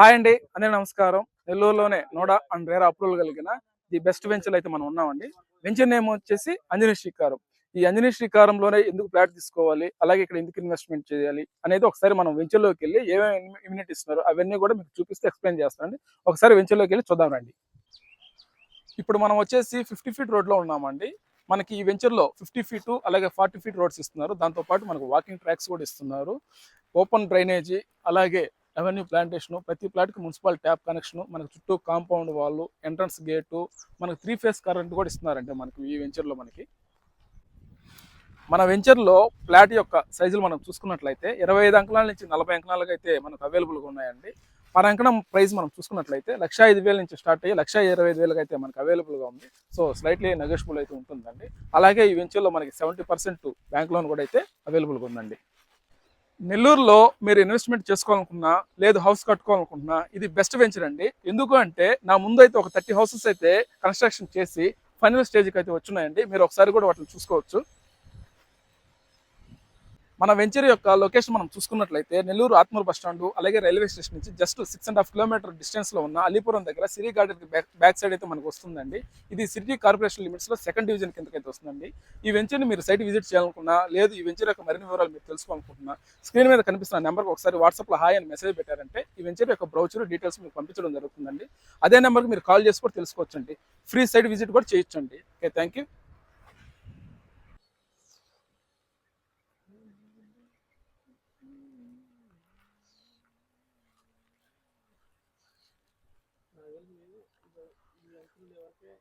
Hi అండి అందరి నమస్కారం. నెల్లూరులోనే నోడా అండ్ రేర్ అప్రూవల్ కలిగిన ది బెస్ట్ వెంచర్ అయితే మనం ఉన్నామండి. వెంచర్ నేమ్ వచ్చేసి అంజనీ శ్రీకారం. ఈ అంజనీ శ్రీకారంలోనే ఎందుకు ఫ్లాట్ తీసుకోవాలి అలాగే ఇక్కడ ఎందుకు ఇన్వెస్ట్మెంట్ చేయాలి అనేది ఒకసారి మనం వెంచర్లోకి వెళ్ళి ఏమేమి ఇమ్యూనిటీ ఇస్తున్నారు అవన్నీ కూడా మీకు చూపిస్తే ఎక్స్ప్లెయిన్ చేస్తానండి ఒకసారి వెంచర్లోకి వెళ్ళి చూద్దాం రండి. ఇప్పుడు మనం వచ్చేసి ఫిఫ్టీ ఫీట్ రోడ్లో ఉన్నామండి. మనకి ఈ వెంచర్లో ఫిఫ్టీ ఫీట్ అలాగే ఫార్టీ ఫీట్ రోడ్స్ ఇస్తున్నారు. దాంతోపాటు మనకు వాకింగ్ ట్రాక్స్ కూడా ఇస్తున్నారు. ఓపెన్ డ్రైనేజీ అలాగే అవెన్యూ ప్లాంటేషన్ ప్రతి ప్లాట్కి మున్సిపల్ ట్యాప్ కనెక్షన్ మనకు చుట్టూ కాంపౌండ్ వాళ్ళు ఎంట్రన్స్ గేటు మనకు త్రీ ఫేస్ కరెంట్ కూడా ఇస్తున్నారంటే మనకి ఈ వెంచర్లో మనకి. మన వెంచర్లో ఫ్లాట్ యొక్క సైజులు మనం చూసుకున్నట్లయితే ఇరవై ఐదు అంకణాల నుంచి నలభై అంకణాలకు అయితే మనకు అవైలబుల్గా ఉన్నాయండి. పర్ అంకణం ప్రైస్ మనం చూసుకున్నట్లయితే లక్ష ఐదు వేల నుంచి స్టార్ట్ అయ్యి లక్ష ఇరవై ఐదు వేలకు అయితే మనకు అవైలబుల్గా ఉంది. సో స్లైట్లీ నెగోషియబుల్ అయితే ఉంటుందండి. అలాగే ఈ వెంచర్లో మనకి సెవెంటీ పర్సెంట్ బ్యాంక్ లోన్ కూడా అయితే అవైలబుల్గా ఉందండి. నెల్లూరులో మీరు ఇన్వెస్ట్మెంట్ చేసుకోవాలనుకున్నా లేదు హౌస్ కట్టుకోవాలనుకుంటున్నా ఇది బెస్ట్ వెంచర్ అండి. ఎందుకు అంటే నా ముందు అయితే ఒక థర్టీ హౌసెస్ అయితే కన్స్ట్రక్షన్ చేసి ఫైనల్ స్టేజ్కి అయితే వచ్చున్నాయండి. మీరు ఒకసారి కూడా వాటిని చూసుకోవచ్చు. మన వెంచర్ యొక్క లొకేషన్ మనం చూసుకున్నట్లయితే నెల్లూరు ఆత్మూరు బస్ స్టాండ్ అలాగే రైల్వే స్టేషన్ నుంచి just six and half kilometre డిస్టెన్స్లో ఉన్న అలీపురం దగ్గర సిరీ గార్డెన్ బ్యాక్ సైడ్ అయితే మనకు వస్తుందండి. ఇది సిటీ కార్పొరేషన్ లిమిట్స్లో సెకండ్ డివిజన్ కిందకైతే వస్తుందండి. ఈ వెంచర్ని మీరు సైట్ విజిట్ చేయాలనుకున్నా లేదు ఈ వెంచర్ యొక్క మరిన్ని వివరాలు మీరు తెలుసుకోవాలనుకుంటున్నా స్క్రీన్ మీద కనిపిస్తున్న నెంబర్కి ఒకసారి వాట్సాప్లో హాయ్ అని మెసేజ్ పెట్టారంటే ఈ వెంచర్ యొక్క బ్రౌచర్ డీటెయిల్స్ మీకు పంపించడం జరుగుతుందండి. అదే నెంబర్కి మీరు కాల్ చేసి కూడా తెలుసుకోవచ్చండి. ఫ్రీ సైట్ విజిట్ కూడా చేయొచ్చండి. ఓకే థ్యాంక్ యూ ನಾವೆಲ್ಲಿ ನೀವು ಇದು ನೀವು ಅಂಕಲ್ ನೀವು ಅವಕ್ಕೆ